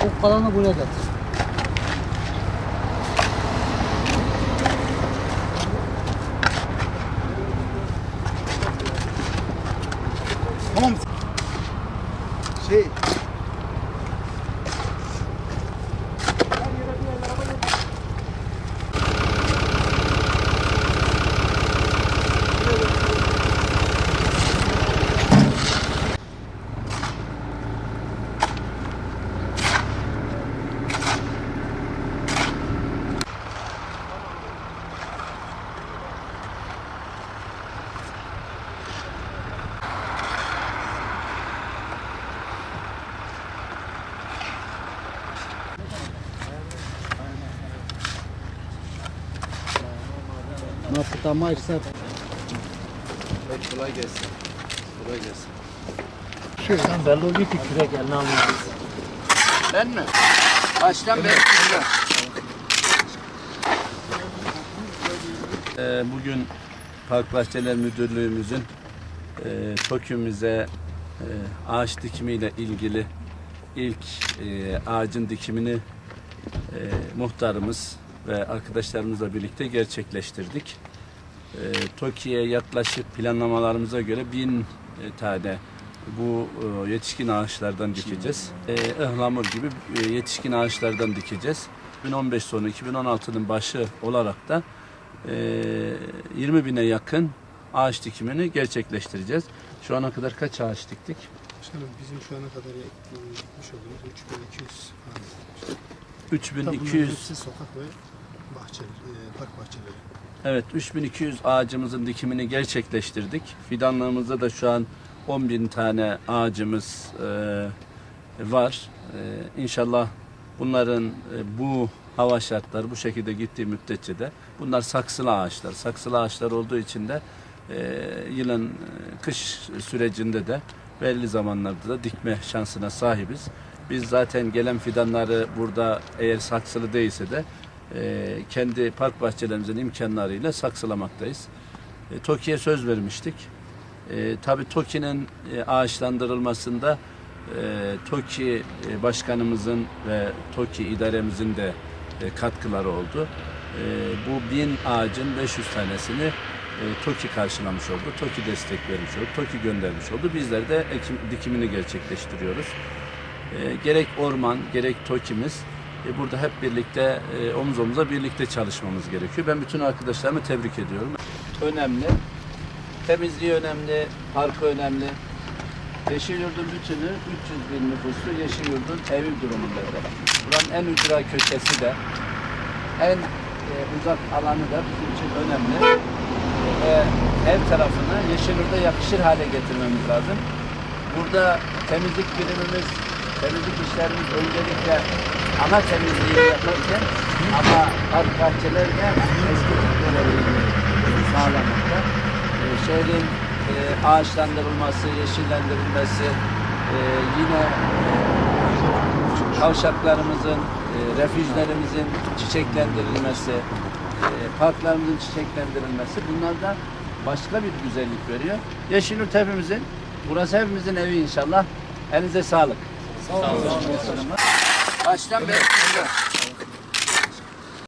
O kalanı buraya getir. Tamam. Nasıl tamayırsa Evet, kolay gelsin. Kolay gelsin. sen belli oluyor ki kürek eline almalıyız. Ben mi? Baştan beri kızlar. Ee, Bugün Park Bahçeler Müdürlüğümüzün e, TOKÜ'müze e, ağaç dikimiyle ilgili ilk e, ağacın dikimini e, muhtarımız ve arkadaşlarımızla birlikte gerçekleştirdik. E, TOKİ'ye yaklaşık planlamalarımıza göre bin e, tane bu e, yetişkin ağaçlardan dikeceğiz. E, ıhlamur gibi e, yetişkin ağaçlardan dikeceğiz. 2015 sonu 2016'nın başı olarak da e, 20 bine yakın ağaç dikimini gerçekleştireceğiz. Şu ana kadar kaç ağaç diktik? Başkanım bizim şu ana kadar gitmiş olduğumuz 3200 hane. 3200 Hepsi sokak ve e, park bahçeleri. Evet 3200 ağacımızın dikimini gerçekleştirdik. Fidanlığımızda da şu an 10 bin tane ağacımız e, var. E, inşallah bunların e, bu hava şartları bu şekilde gittiği müddetçe de bunlar saksılı ağaçlar. Saksılı ağaçlar olduğu için de e, yılın e, kış sürecinde de belli zamanlarda da dikme şansına sahibiz. Biz zaten gelen fidanları burada eğer saksılı değilse de e, kendi park bahçelerimizin imkanlarıyla saksılamaktayız. E, TOKİ'ye söz vermiştik. E, tabii TOKİ'nin e, ağaçlandırılmasında e, TOKİ e, başkanımızın ve TOKİ idaremizin de e, katkıları oldu. E, bu bin ağacın 500 tanesini e, TOKİ karşılamış oldu. TOKİ destek vermiş oldu. TOKİ göndermiş oldu. Bizler de ekim, dikimini gerçekleştiriyoruz. E, gerek orman, gerek TOKİ'miz e, burada hep birlikte e, omuz omuza birlikte çalışmamız gerekiyor. Ben bütün arkadaşlarımı tebrik ediyorum. Önemli. Temizliği önemli, parkı önemli. Yeşilyurt'un bütünü 300 bin nüfuslu Yeşilyurt'un evi durumunda. Buranın en ücra köşesi de en e, uzak alanı da bizim için önemli. Ve ev tarafını Yeşilyurt'a yakışır hale getirmemiz lazım. Burada temizlik birimimiz, temizlik işlerimiz öncelikle ana temizliği yaparken ama park bahçelerine estetik görevini sağlamakta. Ee, şehrin e, ağaçlandırılması, yeşillendirilmesi, e, yine e, kavşaklarımızın, e, refüjlerimizin çiçeklendirilmesi, e, parklarımızın çiçeklendirilmesi bunlar da başka bir güzellik veriyor. Yeşilyurt hepimizin, burası hepimizin evi inşallah. Elinize sağlık. Sağ olun. Baştan beri kızlar.